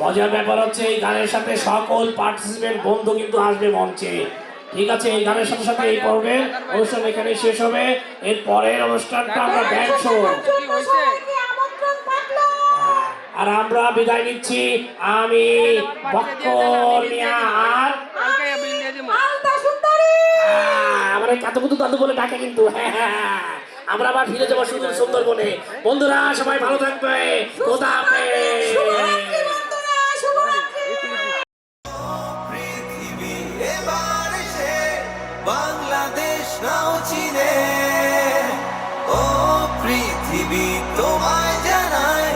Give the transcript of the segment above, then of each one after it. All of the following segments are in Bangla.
মজার ব্যাপার হচ্ছে এই গানের সাথে সকল পার্টিসিপেন্ট বন্ধু কিন্তু আসবে মঞ্চে। ঠিক আছে, এই গানের সাথে সাথে এই পর্বের অনুষ্ঠান এখানে শেষ হবে। এর পরের অনুষ্ঠানটা আমরা ব্যাংক আর আমরা বিদায় নিচ্ছি। আমি হ্যাঁ, আমার কাতু কুতু দাদু বলে ডাকে কিন্তু। হ্যাঁ, হ্যাঁ, হ্যাঁ। আমরা আবার ফিরে যাব সুন্দর সুন্দরবনে। বন্ধুরা, সবাই ভালো থাকবে। খোদা হাফেজ। বাংলাদেশ নাও চিনে। ও পৃথিবী তোমায় জানায়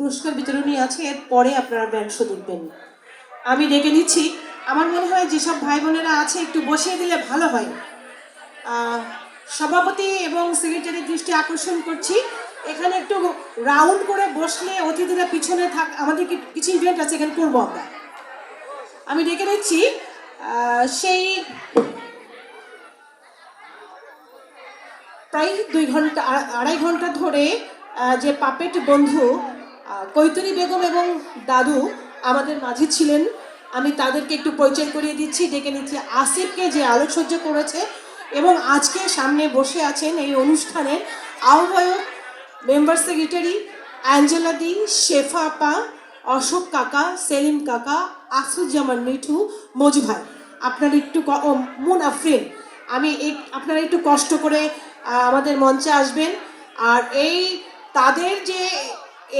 পুরস্কার বিতরণী আছে এর পরে আপনারা ব্যান্ড শো দেখবেন আমি ডেকে নিচ্ছি। আমার মনে হয় যেসব ভাই বোনেরা আছে, একটু বসিয়ে দিলে ভালো হয়। সভাপতি এবং সেক্রেটারির দৃষ্টি আকর্ষণ করছি। এখানে একটু রাউন্ড করে বসলে অতিথিরা পিছনে থাক, আমাদের কিছু ইভেন্ট আছে, এখানে করব আমরা। আমি ডেকে নিচ্ছি। সেই প্রায় দুই ঘণ্টা আড়াই ঘণ্টা ধরে যে পাপেট বন্ধু কৈতরী বেগম এবং দাদু আমাদের মাঝে ছিলেন। আমি তাদেরকে একটু পরিচয় করিয়ে দিচ্ছি, ডেকে নিচ্ছি আসিফকে যে আলোকসজ্জা করেছে এবং আজকে সামনে বসে আছেন এই অনুষ্ঠানের আহ্বায়ক member secretary Angela di, Shefa apa, Ashok কাকা, সেলিম কাকা আসুজ্জামান মিঠু মজু ভাই। আপনার একটু মুন আফরিন, আমি এই আপনারা একটু কষ্ট করে আমাদের মঞ্চে আসবেন। আর এই তাদের যে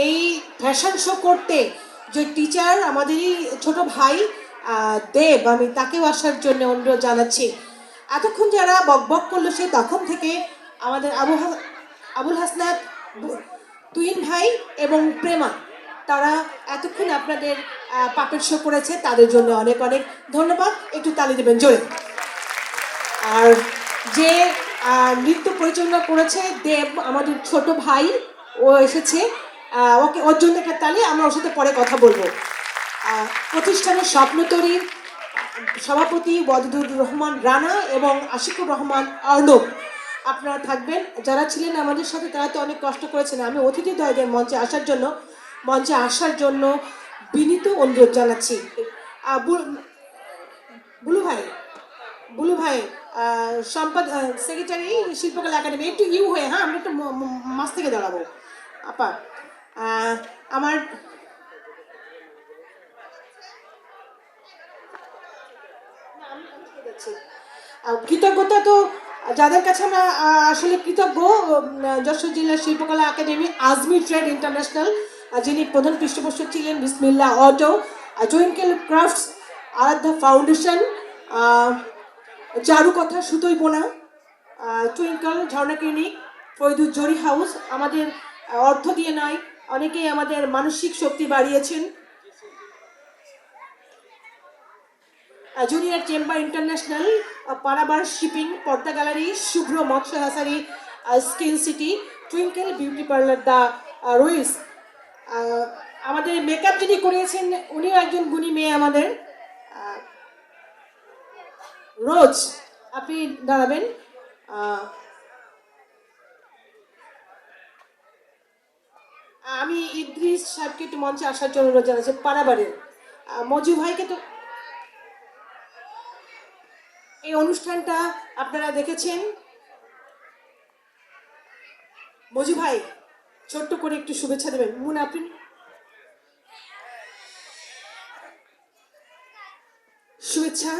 এই ফ্যাশন শো করতে যে টিচার আমাদেরই ছোট ভাই দেব, আমি তাকেও আসার জন্য অনুরোধ জানাচ্ছি। এতক্ষণ যারা বকবক করল সে তখন থেকে আমাদের আবু আবুল হাসনাত, তুহিন ভাই এবং প্রেমা, তারা এতক্ষণ আপনাদের পাপের শো করেছে, তাদের জন্য অনেক অনেক ধন্যবাদ। একটু তালি দেবেন, জোরে। আর যে নৃত্য পরিচালনা করেছে দেব, আমাদের ছোট ভাই, ও এসেছে। ওকে ওর জন্য একটা তালি আমরা ওর সাথে পরে কথা বলব। প্রতিষ্ঠানের স্বপ্নতরীর সভাপতি ওয়াদুদুর রহমান রানা এবং আশিকুর রহমান অর্ণব। আপনারা থাকবেন। যারা ছিলেন আমাদের সাথে, তারা তো অনেক কষ্ট করেছেন। আমি অতিথি দয়দের মঞ্চে আসার জন্য, মঞ্চে আসার জন্য বিনীত অনুরোধ জানাচ্ছি। বুলু ভাই বুলু ভাই সম্পাদ সেক্রেটারি শিল্পকলা একাডেমি একটু ইউ হয়ে হ্যাঁ আমরা একটু মাছ থেকে দাঁড়াবো। আপা আমার কৃতজ্ঞতা তো যাদের কাছে আমরা আসলে কৃতজ্ঞ যশোর জেলার শিল্পকলা একাডেমি আজমি ট্রেড ইন্টারন্যাশনাল যিনি প্রধান পৃষ্ঠপোষক ছিলেন বিসমিল্লা অটো জুইনকেল ক্রাফটস, আরাধ্যা ফাউন্ডেশন চারুকথা সুতোই বোনা টুইঙ্কল ঝর্ণা ক্লিনিক ফরিদুর জরি হাউস, আমাদের অর্থ দিয়ে নয় অনেকেই আমাদের মানসিক শক্তি বাড়িয়েছেন। Junior chamber international Parabar shipping Parda gallery Shubhra মৎস্য হাসারি skin city twinkle beauty parlour the Ruiz আমাদের মেকআপ যিনি করিয়েছেন, উনিও একজন গুণী মেয়ে আমাদের। রোজ আপনি দাঁড়াবেন। আমি ইদ্রিস সাহেবকে একটু মঞ্চে আসার জন্য অনুরোধ জানাচ্ছি আহ, মজু ভাইকে তো এই অনুষ্ঠানটা আপনারা দেখেছেন? মজু ভাই ছোট্ট করে একটু শুভেচ্ছা দেবেন। মুন আপনি? শুভেচ্ছা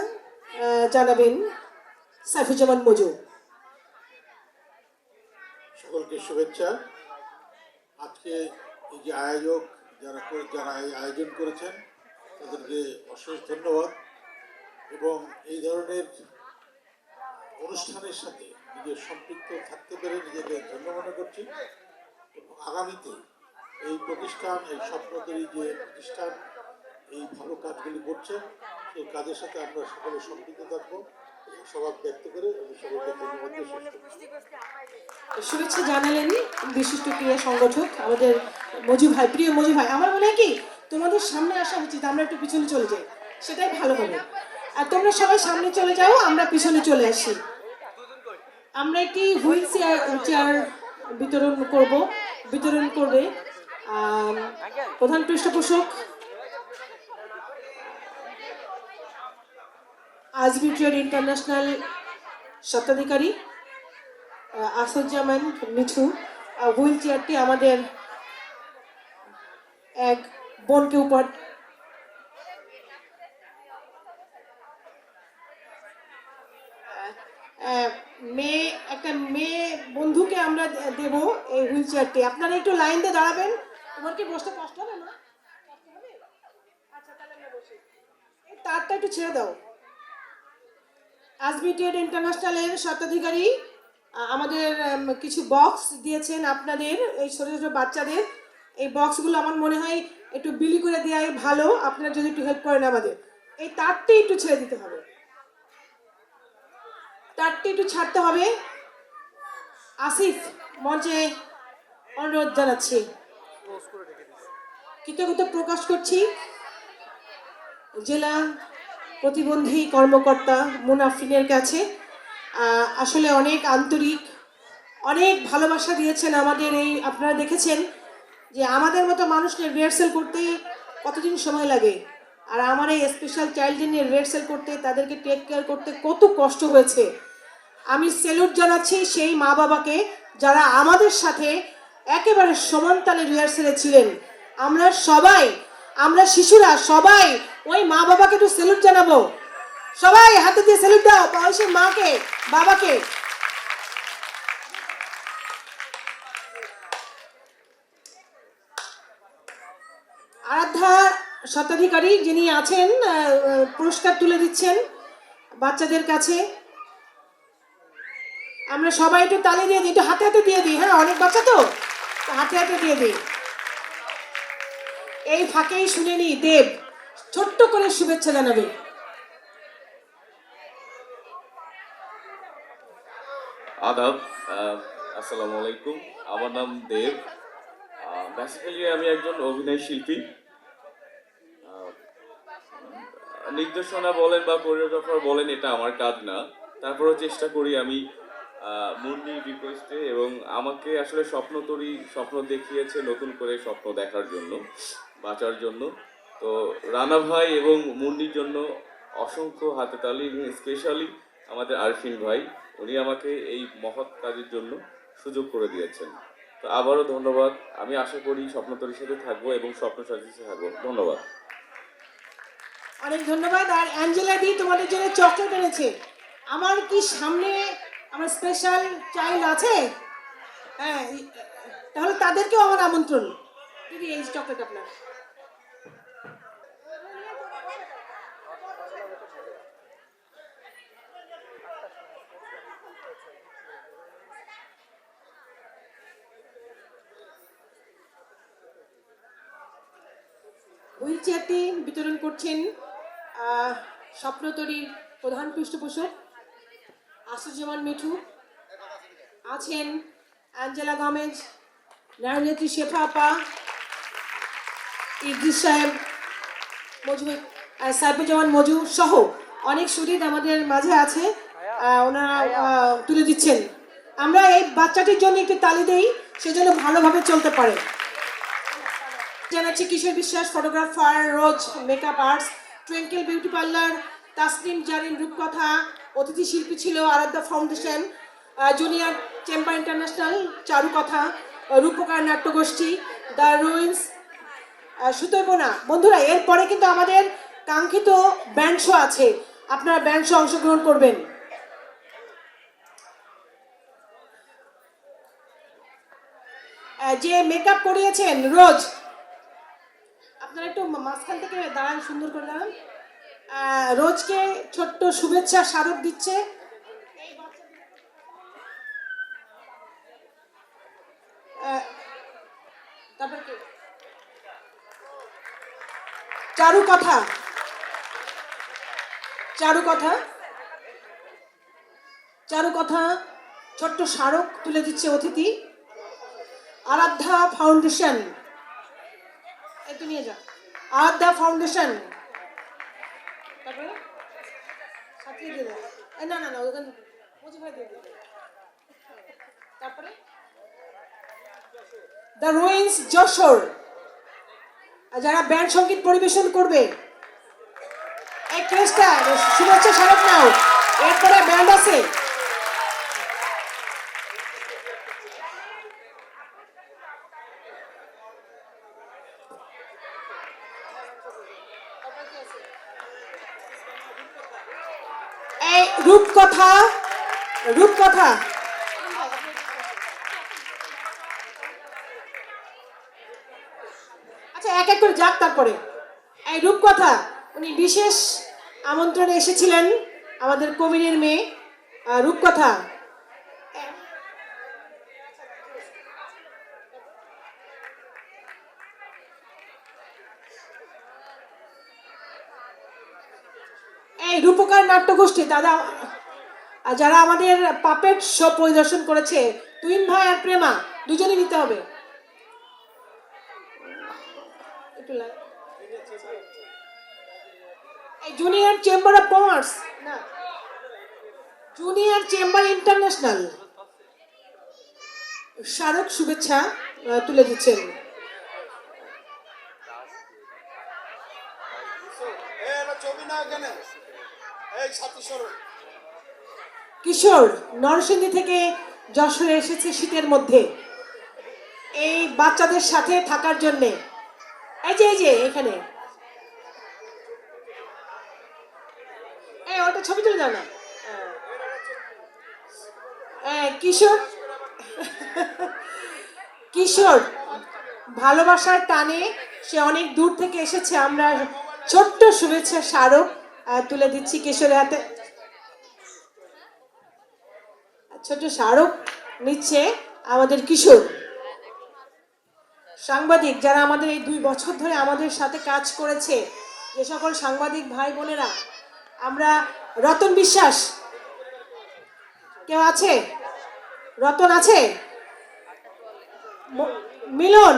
জানাবেন সাইফুজ্জামান মজু সকলকে শুভেচ্ছা। আজকে এই যে আয়োজক যারা যারা এই আয়োজন করেছেন, তাদেরকে অশেষ ধন্যবাদ এবং এই ধরনের অনুষ্ঠানের সাথে নিজের সম্পৃক্ত থাকতে পেরে নিজেকে ধন্য মনে করছি এবং আগামীতে এই প্রতিষ্ঠান, এই স্বপ্নতরী যে প্রতিষ্ঠান, এই ভালো কাজগুলি করছে, সেই কাজের সাথে আমরা সকলে সম্পৃক্ত থাকব। স্বভাব ব্যক্ত করে আমি শুভেচ্ছা জানালেন বিশিষ্ট ক্রীড়া সংগঠক আমাদের মজু ভাই প্রিয় মজু ভাই। আমার মনে হয় কি তোমাদের সামনে আসা উচিত আমরা একটু পিছনে চলে যাই। সেটাই ভালো হবে। আর তোমরা সবাই সামনে চলে যাও আমরা পিছনে চলে আসি। আমরা একটি হুইল চেয়ার চেয়ার বিতরণ করব বিতরণ করবে প্রধান পৃষ্ঠপোষক আজমি ট্রেড ইন্টারন্যাশনাল স্বত্বাধিকারী আসুজ্জামান মিঠু হুইল চেয়ারটি আমাদের এক বোনকে আহ, মেয়ে একটা মেয়ে বন্ধুকে আমরা দেব এই হুইল চেয়ারটি। আপনারা একটু লাইন দিয়ে দাঁড়াবেন। তোমার কি বসতে কষ্ট হবে না? আচ্ছা তারটা একটু ছেড়ে দাও। আজমিটেড ইন্টারন্যাশনালের স্বত্বাধিকারী আমাদের কিছু বক্স দিয়েছেন আপনাদের, এই ছোটো ছোটো বাচ্চাদের। এই বক্সগুলো আমার মনে হয় একটু বিলি করে দেওয়াই ভালো। আপনারা যদি একটু হেল্প করেন আমাদের। এই তারটি একটু ছেড়ে দিতে হবে। তারটি একটু ছাড়তে হবে। আসিফ, মঞ্চে অনুরোধ জানাচ্ছি। কৃতজ্ঞতা প্রকাশ করছি। জেলা প্রতিবন্ধী কর্মকর্তা মুনাফিনের কাছে আসলে অনেক আন্তরিক, অনেক ভালোবাসা দিয়েছেন আমাদের এই, আপনারা দেখেছেন যে আমাদের মতো মানুষকে রিহার্সেল করতে কতদিন সময় লাগে? আর আমার এই স্পেশাল চাইল্ড নিয়ে রিহার্সেল করতে, তাদেরকে টেক কেয়ার করতে কত কষ্ট হয়েছে? আমি সেলুট জানাচ্ছি সেই মা বাবাকে যারা আমাদের সাথে একেবারে সমান তালে রিহার্সেলে ছিলেন। আমরা সবাই, আমরা শিশুরা সবাই ওই মা বাবাকে একটু সেলুট জানাব। সবাই হাতে দিয়ে সেলুট দাও বয়সের মাকে, বাবাকে। আরাধ্যা স্বত্বাধিকারী যিনি আছেন পুরস্কার তুলে দিচ্ছেন বাচ্চাদের কাছে। আমরা সবাই একটু তালি দিয়ে দিই, একটু হাতে হাতে দিয়ে দিই। হ্যাঁ অনেক বাচ্চা তো? হাতে হাতে দিয়ে দিই। এই ফাঁকেই শুনে নি দেব। ছোট্ট করে শুভেচ্ছা জানাবে। আদাব আসসালামু আলাইকুম। আমার নাম দেব। বেসিক্যালি আমি একজন অভিনয় শিল্পী। নির্দেশনা বলেন বা কোরিওগ্রাফার বলেন এটা আমার কাজ না। তারপরেও চেষ্টা করি আমি আহ, মুন্নির রিকোয়েস্টে এবং আমাকে আসলে স্বপ্ন তরি স্বপ্ন দেখিয়েছে নতুন করে স্বপ্ন দেখার জন্য বাঁচার জন্য। তো রানা ভাই এবং মুন্নির জন্য অসংখ্য হাতে তালি স্পেশালি আমাদের আরফিন ভাই, উনি আমাকে এই মহৎ কাজের জন্য সুযোগ করে দিয়েছেন। তো আবারও ধন্যবাদ। আমি আশা করি স্বপ্নতরীর সাথে থাকব এবং স্বপ্ন সাথে থাকব। ধন্যবাদ। অনেক ধন্যবাদ। আর অ্যাঞ্জেলা দি তোমাদের জন্য চকলেট এনেছে। আমার কি সামনে আমার স্পেশাল চাইল্ড আছে? হ্যাঁ তাহলে তাদেরকেও আমার আমন্ত্রণ। দিদি, এই চকলেট আপনার হুইল চেয়ারটি বিতরণ করছেন স্বপ্নতরীর প্রধান পৃষ্ঠপোষক আসুজ্জামান মিঠু। আছেন অ্যাঞ্জেলা গমেজ নারায়ণী শেফা আপা, ইদ্রিস সাহেব, মজু সাইফুজ্জামান মজু সহ অনেক সুদীদ আমাদের মাঝে আছে ওনারা তুলে দিচ্ছেন। আমরা এই বাচ্চাটির জন্য একটু তালি দেই সেজন্য ভালোভাবে চলতে পারে। জানাচ্ছি Kishore Biswas? Photographer, Rose makeup arts twinkle beauty parlour Tasnim, Zarin, Rupkatha, অতিথি শিল্পী ছিল Aradhya foundation junior chamber international Charukatha, Rupkar নাট্যগোষ্ঠী the ruins সুতোপনা। বন্ধুরা, এরপরে কিন্তু আমাদের কাঙ্ক্ষিত ব্যান্ড শো আছে। আপনারা ব্যান্ড শো অংশগ্রহণ করবেন। যে মেকআপ করিয়েছেন, রোজ আপনারা একটু মাঝখান থেকে দাঁড়ান, সুন্দর করে দাঁড়ান। রোজকে ছোট্ট শুভেচ্ছা স্মারক দিচ্ছে? চারু কথা। চারু কথা। চারু কথা, ছোট্ট স্মারক তুলে দিচ্ছে অতিথি। আরাধ্যা ফাউন্ডেশন। একটু নিয়ে যা আরাধ্যা ফাউন্ডেশন তারপরে? দিয়ে না না না, ওখান দিয়ে। তারপরে? The ruins Jessore. আর যারা ব্যান্ড সংগীত পরিবেশন করবে ক্রেসটা শুভেচ্ছা স্মারক নাও। এরপরে ব্যান্ড আছে এই রূপকথা রূপকথা। আচ্ছা এক এক করে যাক তারপরে। এই রূপকথা, উনি বিশেষ আমন্ত্রণে এসেছিলেন আমাদের কবিরের মেয়ে। রূপকথা। এই রূপকার নাট্যগোষ্ঠী, দাদা যারা আমাদের পাপেট শো পরিদর্শন করেছে তুইন ভাই আর প্রেমা দুজনে নিতে হবে। এই জুনিয়র চেম্বার অফ কমার্স না। জুনিয়র চেম্বার ইন্টারন্যাশনাল স্মারক শুভেচ্ছা তুলে দিচ্ছেন। কিশোর, নরসিংদী থেকে যশোরে এসেছে শীতের মধ্যে। এই বাচ্চাদের সাথে থাকার জন্যে। এই যে এই যে, এখানে। ওটা ছবি তুলে দাও না। কিশোর। কিশোর, ভালোবাসার টানে সে অনেক দূর থেকে এসেছে। আমরা ছোট্ট শুভেচ্ছা স্মারক তুলে দিচ্ছি কিশোরের হাতে। ছোট স্মারক নিচ্ছে আমাদের কিশোর। সাংবাদিক যারা আমাদের এই দুই বছর ধরে আমাদের সাথে কাজ করেছে, যে সকল সাংবাদিক ভাই বোনেরা, আমরা রতন বিশ্বাস, কেউ আছে? রতন আছে? মিলন?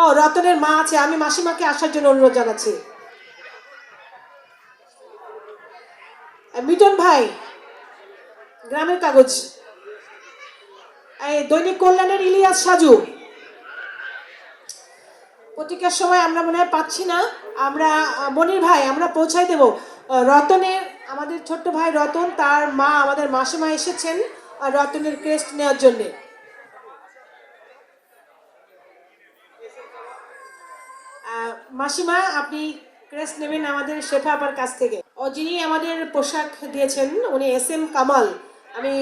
ও, রতনের মা আছে, আমি মাসিমাকে আসার জন্য অনুরোধ জানাচ্ছি। মিটন ভাই? গ্রামের কাগজ। এই দৈনিক কল্যাণের ইলিয়াস সাজু। পত্রিকার সময় আমরা মনে হয় পাচ্ছি না। আমরা, মনির ভাই, আমরা পৌঁছাই দেব। রতনের, আমাদের ছোট্ট ভাই রতন, তার মা আমাদের মাসে মা এসেছেন রতনের ক্রেস্ট নেওয়ার জন্যে। মাসিমা, আপনি ক্রেস্ট নেবেন আমাদের শেফা আপার কাছ থেকে। যিনি আমাদের পোশাক দিয়েছেন, উনি এস এম কামাল। আমি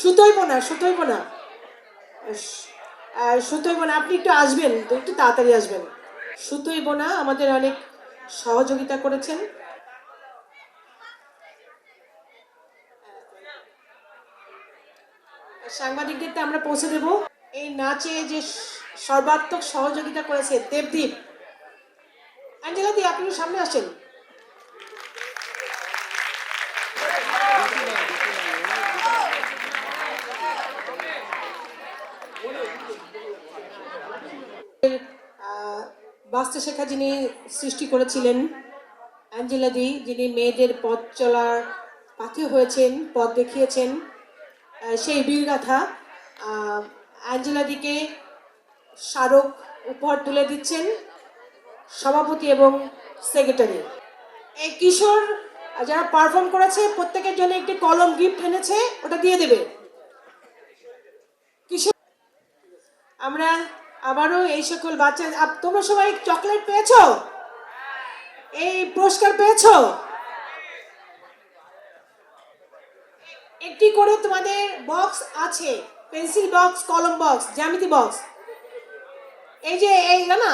সুতোই বোনা সুতোই বোনা সুতোই বোনা আপনি একটু আসবেন, তো একটু তাড়াতাড়ি আসবেন। সুতোই বোনা আমাদের অনেক সহযোগিতা করেছেন। সাংবাদিকদেরকে আমরা পৌঁছে দেব। এই নাচে যে সর্বাত্মক সহযোগিতা করেছে দেবদীপ। অ্যাঞ্জেলা দি, আপনি সামনে আসেন। আহ, বাস্তু শেখা যিনি সৃষ্টি করেছিলেন অ্যাঞ্জেলা দি যিনি মেয়েদের পথ চলার পাথে হয়েছেন পথ দেখিয়েছেন সেই বীরগাথা অ্যাঞ্জেলা দিকে স্মারক উপহার তুলে দিচ্ছেন সভাপতি এবং সেক্রেটারি। এই কিশোর যারা পারফর্ম করেছে প্রত্যেকের জন্য একটি কলম গিফট এনেছে ওটা দিয়ে দেবে। কিশোর আমরা আবারও এই সকল বাচ্চা তোমরা সবাই চকলেট পেয়েছ? এই পুরস্কার পেয়েছ? একটি করে তোমাদের বক্স আছে, পেন্সিল বক্স, কলম বক্স, জ্যামিতি বক্স। এই যে, এই না।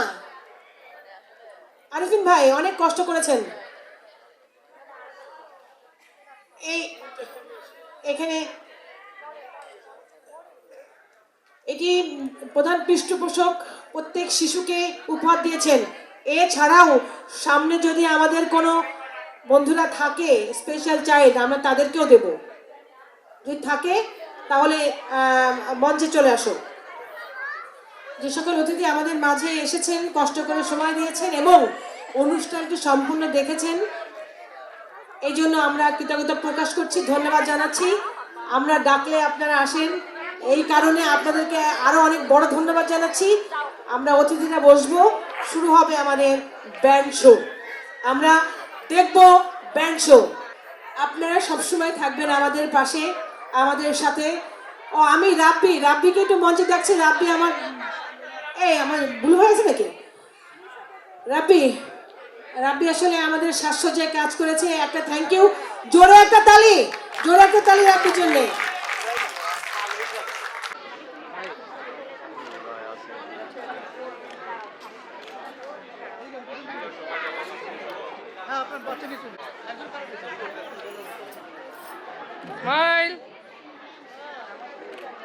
আরিফিন ভাই, অনেক কষ্ট করেছেন। এই, এখানে এটি প্রধান পৃষ্ঠপোষক প্রত্যেক শিশুকে উপহার দিয়েছেন? এছাড়াও সামনে যদি আমাদের কোনো বন্ধুরা থাকে স্পেশাল চাইল্ড আমরা তাদেরকেও দেব। যদি থাকে, তাহলে মঞ্চে চলে আসো। যে সকল অতিথি আমাদের মাঝে এসেছেন, কষ্ট করে সময় দিয়েছেন এবং অনুষ্ঠানটি সম্পূর্ণ দেখেছেন, এই জন্য আমরা কৃতজ্ঞতা প্রকাশ করছি, ধন্যবাদ জানাচ্ছি। আমরা ডাকলে আপনারা আসেন। এই কারণে আপনাদেরকে আরও অনেক বড় ধন্যবাদ জানাচ্ছি। আমরা অতিথিরা বসবো। শুরু হবে আমাদের ব্যান্ড শো আমরা দেখব ব্যান্ড শো আপনারা সবসময় থাকবেন আমাদের পাশে, আমাদের সাথে। ও, আমি রাব্বি। রাব্বিকে একটু মঞ্চে ডাকছি। রাব্বি, আমার এই আমার ভুল হয়েছে নাকি? রাব্বি রাব্বি আসলে আমাদের সাজসজ্জায় কাজ করেছে। একটা থ্যাংক ইউ জোরে একটা তালি। জোরে একটা তালি রাব্বির জন্য।